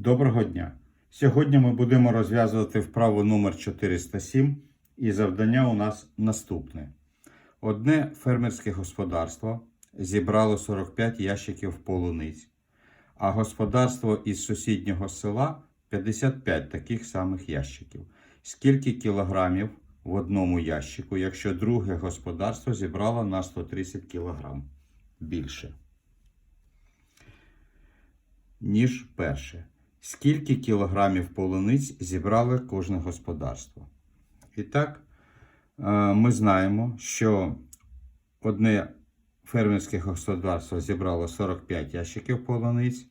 Доброго дня! Сьогодні ми будемо розв'язувати вправу номер 407 і завдання у нас наступне. Одне фермерське господарство зібрало 45 ящиків полуниць, а господарство із сусіднього села 55 таких самих ящиків. Скільки кілограмів в одному ящику, якщо друге господарство зібрало на 130 кілограм більше? ніж перше. Скільки кілограмів полуниць зібрало кожне господарство? І так, е, ми знаємо, що одне фермерське господарство зібрало 45 ящиків полуниць,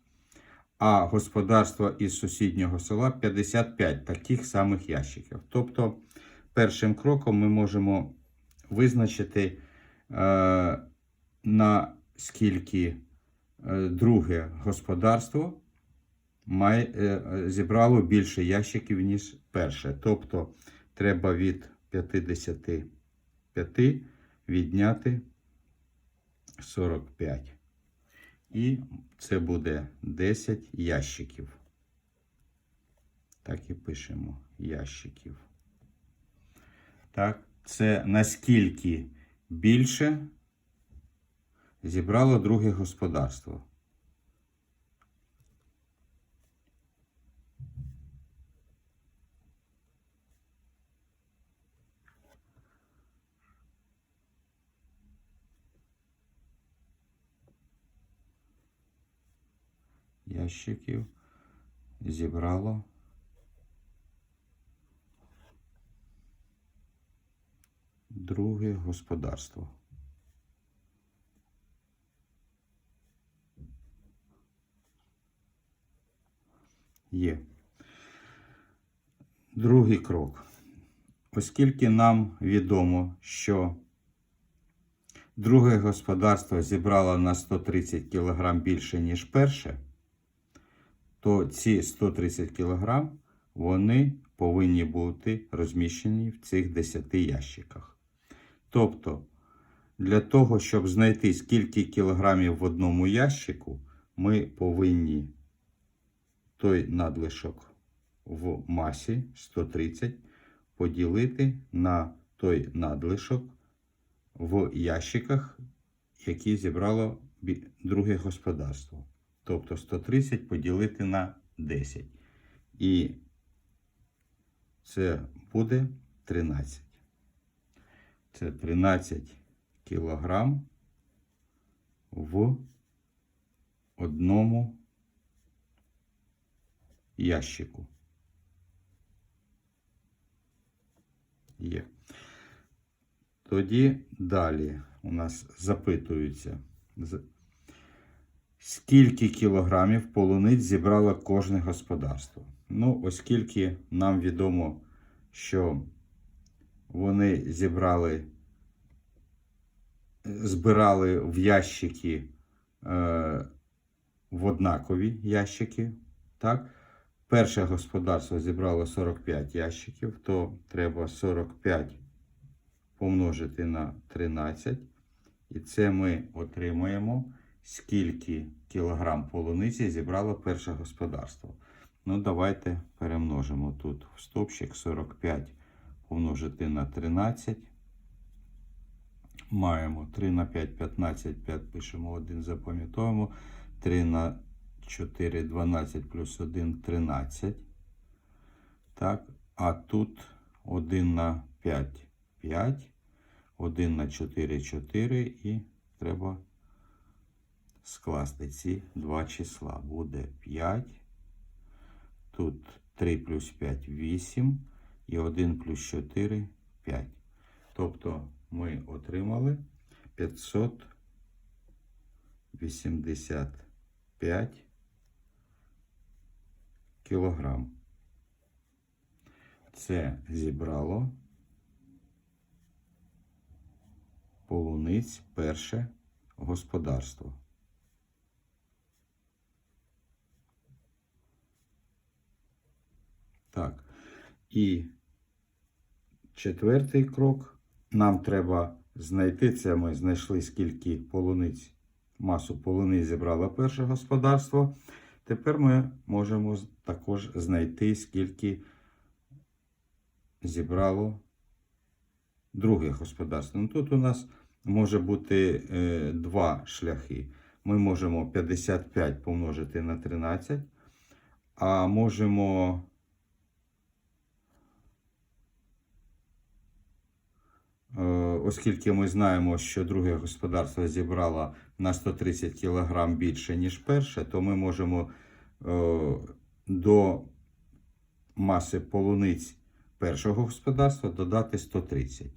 а господарство із сусіднього села 55 таких самих ящиків. Тобто, першим кроком ми можемо визначити, е, на скільки е, друге господарство має, е, е, зібрало більше ящиків, ніж перше. Тобто треба від 55 відняти 45. І це буде 10 ящиків. Так і пишемо ящиків. Так, це наскільки більше зібрало друге господарство. Ящиків зібрало друге господарство. Є. Другий крок. Оскільки нам відомо, що друге господарство зібрало на 130 кг більше, ніж перше, то ці 130 кг вони повинні бути розміщені в цих 10 ящиках. Тобто, для того, щоб знайти скільки кілограмів в одному ящику, ми повинні той надлишок в масі 130 поділити на той надлишок в ящиках, які зібрало друге господарство. Тобто 130 поділити на 10. І це буде 13. Це 13 кілограм в одному ящику. Є. Тоді далі у нас запитується, з- скільки кілограмів полуниць зібрало кожне господарство. Ну, оскільки нам відомо, що вони зібрали, збирали в ящики е, в однакові ящики, так? Перше господарство зібрало 45 ящиків, то треба 45 помножити на 13. І це ми отримуємо, скільки кілограм полуниці зібрало перше господарство. Ну, давайте перемножимо тут в стопчик 45 помножити на 13. Маємо 3 на 5, 15, 5 пишемо 1, запам'ятовуємо. 3 на 4, 12 плюс 1, 13. Так, а тут 1 на 5, 5. 1 на 4, 4 і треба скласти ці два числа. Буде 5. Тут 3 плюс 5 8 і 1 плюс 4 5. Тобто ми отримали 585 кілограм. Це зібрало полуниць перше господарство. Так. І четвертий крок. Нам треба знайти це. Ми знайшли скільки полуниць, масу полуниць зібрало перше господарство. Тепер ми можемо також знайти, скільки зібрало друге господарство. Ну, тут у нас може бути е, два шляхи. Ми можемо 55 помножити на 13, а можемо Оскільки ми знаємо, що друге господарство зібрало на 130 кг більше, ніж перше, то ми можемо е, до маси полуниць першого господарства додати 130.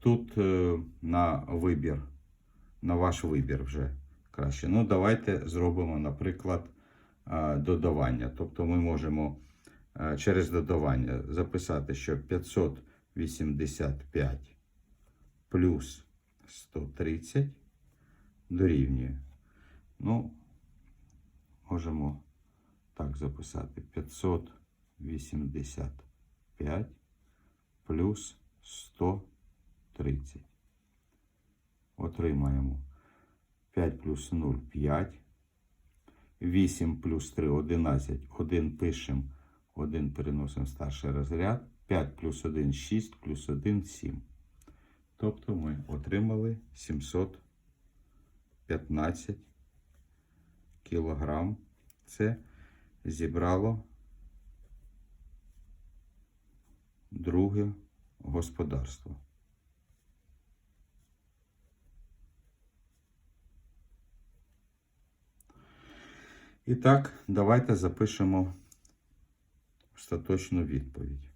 Тут е, на вибір, на ваш вибір вже краще. Ну, давайте зробимо, наприклад, е, додавання. Тобто ми можемо е, через додавання записати, що 585 плюс 130 дорівнює. Ну, можемо так записати. 585 плюс 130. Отримаємо 5 плюс 0 5. 8 плюс 3 11. 1 пишемо, 1 переносимо старший розряд. 5 плюс 1 6 плюс 1 7. Тобто ми отримали 715 кілограм. Це зібрало друге господарство. І так, давайте запишемо остаточну відповідь.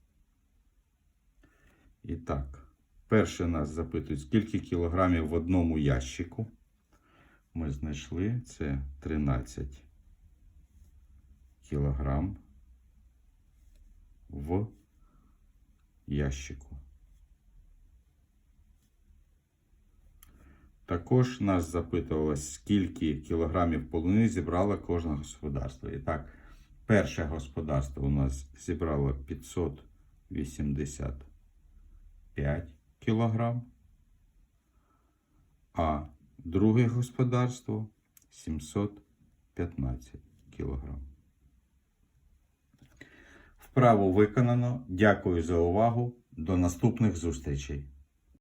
І так. Перше нас запитують, скільки кілограмів в одному ящику. Ми знайшли це 13 кілограм в ящику. Також нас запитувалось, скільки кілограмів полуниці зібрало кожне господарство. І так, перше господарство у нас зібрало 585 кілограм, а друге господарство 715 кілограм. Вправо виконано. Дякую за увагу. До наступних зустрічей.